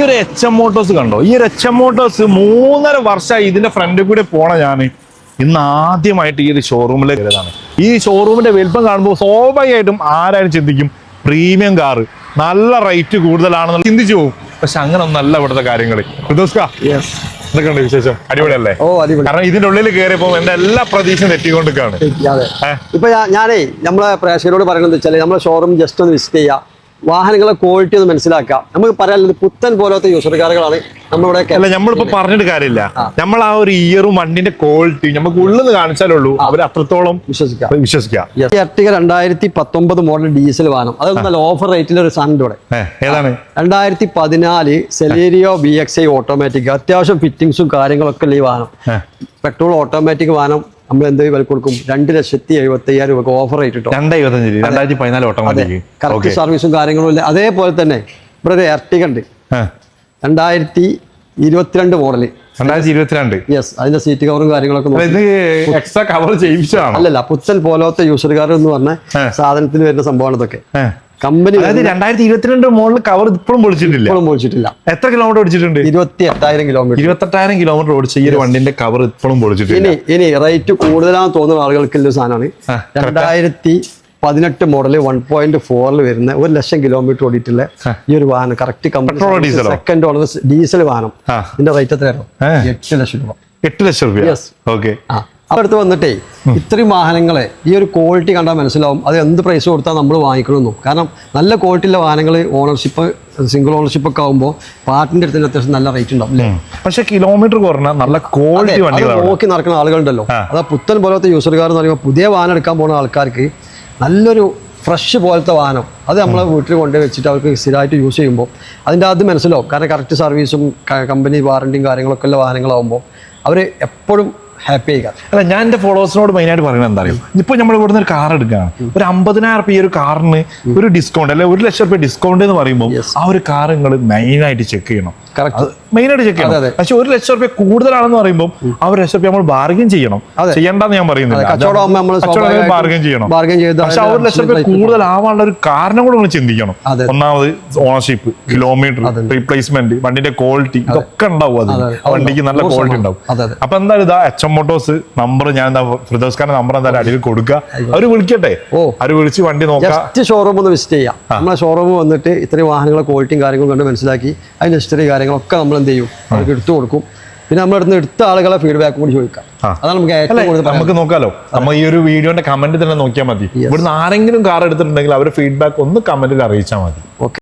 ഈ ഒരു H M Motors കണ്ടോ? ഈ ഒരു എച്ച് എം മോട്ടോഴ്സ് മൂന്നര വർഷമായി ഇതിന്റെ ഫ്രണ്ടിൽ കൂടെ പോണ ഞാൻ ഇന്ന് ആദ്യമായിട്ട് ഈ ഒരു ഷോറൂമിൽ കയറിയതാണ് ഈ ഷോറൂമിന്റെ വലിപ്പം കാണുമ്പോൾ സ്വാഭാവികമായിട്ടും ആരായാലും ചിന്തിക്കും പ്രീമിയം കാറ് നല്ല റേറ്റ് കൂടുതലാണെന്ന് ചിന്തിച്ചു പോകും. പക്ഷെ അങ്ങനെ ഒന്നല്ല ഇവിടുത്തെ കാര്യങ്ങൾ എന്തൊക്കെയുണ്ട് വിശേഷം? അടിപൊളിയല്ലേ? ഓ അടിപൊളി. കാരണം ഇതിന്റെ ഉള്ളിൽ കയറിയപ്പോ എന്റെ എല്ലാ പ്രതീക്ഷയും തെറ്റിക്കൊണ്ടിരിക്കുകയാണ്? ഇപ്പൊ ഞാനേ നമ്മളെ പ്രേക്ഷകരോട് പറയുന്നത് വെച്ചാൽ നമ്മളെ ഷോറൂം ജസ്റ്റ് ഒന്ന് വിസിറ്റ് ചെയ്യുക വാഹനങ്ങളെ ക്വാളിറ്റി ഒന്ന് മനസ്സിലാക്കാം നമുക്ക് പറയാനുള്ളത് പുത്തൻ പോലത്തെ യൂസർ കാറുകളാണ് നമ്മളിവിടെ അല്ല നമ്മളിപ്പോ പറഞ്ഞിട്ട് കാര്യമില്ല. നമ്മൾ ആ ഒരു ഇയറും വണ്ടിന്റെ ക്വാളിറ്റി നമുക്ക് നിന്ന് കാണിച്ചാലുള്ളൂ. അവർ അത്രത്തോളം വിശ്വസിക്കാം വിശ്വസിക്കാം എർട്ടിക രണ്ടായിരത്തി പത്തൊമ്പത് മോഡൽ ഡീസൽ വാഹനം. അത് നല്ല ഓഫർ റേറ്റിൽ ഒരു സാധനം ഇവിടെ. ഏതാണ്? രണ്ടായിരത്തി പതിനാല് Celerio B X I automatic അത്യാവശ്യം ഫിറ്റിംഗ്സും കാര്യങ്ങളൊക്കെ ഉള്ള ഈ വാഹനം. പെട്രോൾ ഓട്ടോമാറ്റിക് വാഹനം. നമ്മൾ എന്ത് വില കൊടുക്കും? രണ്ട് ലക്ഷത്തി എഴുപത്തി അയ്യായിരം രൂപ. ഓഫർ ആയിട്ട് രണ്ടായിരത്തി പതിനാല് ഓട്ടോമാറ്റിക് കറക്റ്റ് സർവീസും കാര്യങ്ങളും ഇല്ല. അതേപോലെ തന്നെ ഇവിടെ ഒരു എർട്ടിക ഉണ്ട്. രണ്ടായിരത്തി ഇരുപത്തിരണ്ട് മോഡൽ രണ്ടായിരത്തി ഇരുപത്തിരണ്ട് യെസ് അതിന്റെ സീറ്റ് കവറും കാര്യങ്ങളൊക്കെ എക്സ്ട്രാ കവർ അല്ലല്ല പുത്തൻ പോലത്തെ യൂസർ കാർ എന്ന് പറഞ്ഞ സാധനത്തിന് സാധനത്തിൽ വരുന്ന സംഭവമാണ് ഇതൊക്കെ. കമ്പനി അതായത് രണ്ടായിരത്തി ഇരുപത്തിരണ്ട് മോഡൽ കവർ ഇപ്പോഴും പൊളിച്ചിട്ടില്ല. ഇപ്പോഴും പൊളിച്ചിട്ടില്ല. എത്ര കിലോമീറ്റർ ഓടിച്ചിട്ടുണ്ട്? ഇരുപത്തി എട്ടായിരം കിലോമീറ്റർ. ഇരുപത്തെട്ടായിരം കിലോമീറ്റർ ഓടിച്ച ഈ ഒരു വണ്ടിന്റെ കവർ ഇപ്പോഴും പൊളിച്ചിട്ടില്ല. ഇനി ഇനി റേറ്റ് കൂടുതലാന്ന് തോന്നുന്ന ആളുകൾക്കുള്ള സാധനമാണ്. രണ്ടായിരത്തി പതിനെട്ട് മോഡൽ വൺ പോയിന്റ് ഫോറിൽ വരുന്ന ഒരു ലക്ഷം കിലോമീറ്റർ ഓടിയിട്ടുള്ള ഈ ഒരു വാഹനം. Correct company second owner diesel വാഹനം. ഇതിന്റെ റേറ്റ് എത്രയാണോ. എട്ട് ലക്ഷം രൂപ. എട്ട് ലക്ഷം രൂപ യെസ് ഓക്കെ അടുത്ത് വന്നിട്ടേ ഇത്രയും വാഹനങ്ങളെ ഈ ഒരു ക്വാളിറ്റി കണ്ടാൽ മനസ്സിലാവും. അത് എന്ത് പ്രൈസ് കൊടുത്താൽ നമ്മൾ വാങ്ങിക്കണമെന്നും കാരണം നല്ല ക്വാളിറ്റിയുള്ള വാഹനങ്ങൾ ഓണർഷിപ്പ് സിംഗിൾ ഓണർഷിപ്പ് ഒക്കെ ആകുമ്പോൾ പാർട്ടിന്റെ അടുത്ത് അത്യാവശ്യം നല്ല റേറ്റ് ഉണ്ടാവും അല്ലേ? പക്ഷെ കിലോമീറ്റർ കുറഞ്ഞ നല്ല ക്വാളിറ്റി നോക്കി നടക്കുന്ന ആളുകളുണ്ടല്ലോ. അതാ പുത്തൻ പോലത്തെ യൂസർകാർ എന്ന് പറയുമ്പോൾ പുതിയ വാഹനം എടുക്കാൻ പോകുന്ന ആൾക്കാർക്ക് നല്ലൊരു ഫ്രഷ് പോലത്തെ വാഹനം അത് നമ്മളെ വീട്ടിൽ കൊണ്ടുപോയി വെച്ചിട്ട് അവർക്ക് സ്ഥിരമായിട്ട് യൂസ് ചെയ്യുമ്പോൾ അതിന്റെ അത് മനസ്സിലാവും. കാരണം കറക്റ്റ് സർവീസും കമ്പനി വാറണ്ടിയും കാര്യങ്ങളൊക്കെ ഉള്ള വാഹനങ്ങളാകുമ്പോൾ അവർ എപ്പോഴും ഹാപ്പി ആയിക്കാം അല്ല ഞാൻ എന്റെ ഫോളോവേഴ്സിനോട് മെയിനായിട്ട് പറയുന്നത് എന്താ അറിയാം? ഇപ്പൊ നമ്മൾ ഇവിടുന്ന് ഒരു കാർ എടുക്കുകയാണ്. ഒരു അമ്പതിനായിരം ഈ ഒരു കാറിന് ഒരു ഡിസ്കൗണ്ട് അല്ലെ ഒരു ലക്ഷം രൂപ ഡിസ്കൗണ്ട് എന്ന് പറയുമ്പോൾ ആ ഒരു കാർ നിങ്ങൾ മെയിനായിട്ട് ചെക്ക് ചെയ്യണം. കറക്റ്റ് മെയിൻ ആയിട്ട് ചെക്ക് ചെയ്യണം. പക്ഷെ ഒരു ലക്ഷം രൂപ കൂടുതലാണെന്ന് പറയുമ്പോൾ ആ ഒരു ലക്ഷം രൂപ നമ്മൾ ബാർഗൈൻ ചെയ്യണം. അതെ. ചെയ്യണ്ടെന്ന് ഞാൻ പറയുന്നില്ല. ബാർഗൻ ചെയ്യണം. പക്ഷെ ആ ഒരു ലക്ഷം രൂപ കൂടുതൽ ആവാനുള്ള ഒരു കാരണം കൂടെ നിങ്ങൾ ചിന്തിക്കണം. ഒന്നാമത് ഓണർഷിപ്പ് കിലോമീറ്റർ റീപ്ലേസ്മെന്റ് വണ്ടിന്റെ ക്വാളിറ്റി ഇതൊക്കെ ഉണ്ടാവും അത് വണ്ടിക്ക് നല്ല ക്വാളിറ്റി ഉണ്ടാവും. അപ്പൊ എന്തായാലും ഇതാ എച്ച് മോട്ടോസ് നമ്പർ ഞാൻ ഫിറോസ് ഖാന്റെ നമ്പർ എന്തായാലും അടിയിൽ കൊടുക്കുക. അവർ വിളിക്കട്ടെ. ഓ. അവർ വിളിച്ച് വണ്ടി നോക്കാം. ജസ്റ്റ് ഷോറൂം ഒന്ന് വിസിറ്റ് ചെയ്യാം. നമ്മളെ ഷോറൂം വന്നിട്ട് ഇത്രയും വാഹനങ്ങളെ ക്വാളിറ്റിയും കാര്യങ്ങളും കണ്ട് മനസ്സിലാക്കി അതിന്റെ ഹിസ്റ്ററി കാര്യങ്ങളൊക്കെ നമ്മൾ എന്ത് ചെയ്യും? അവർക്ക് എടുത്തു കൊടുക്കും. പിന്നെ നമ്മൾ അടുത്ത് എടുത്ത ആളുകളെ ഫീഡ്ബാക്ക് കൂടി ചോദിക്കാം. അതാണ് നമുക്ക് ഏറ്റവും കൂടുതൽ നമുക്ക് നോക്കാലോ. നമ്മ ഈ ഒരു വീഡിയോന്റെ കമന്റ് തന്നെ നോക്കിയാൽ മതി. ഇവിടുന്ന് ആരെങ്കിലും കാർ എടുത്തിട്ടുണ്ടെങ്കിൽ അവർ ഫീഡ്ബാക്ക് ഒന്ന് കമന്റിൽ അറിയിച്ചാൽ മതി. ഓക്കെ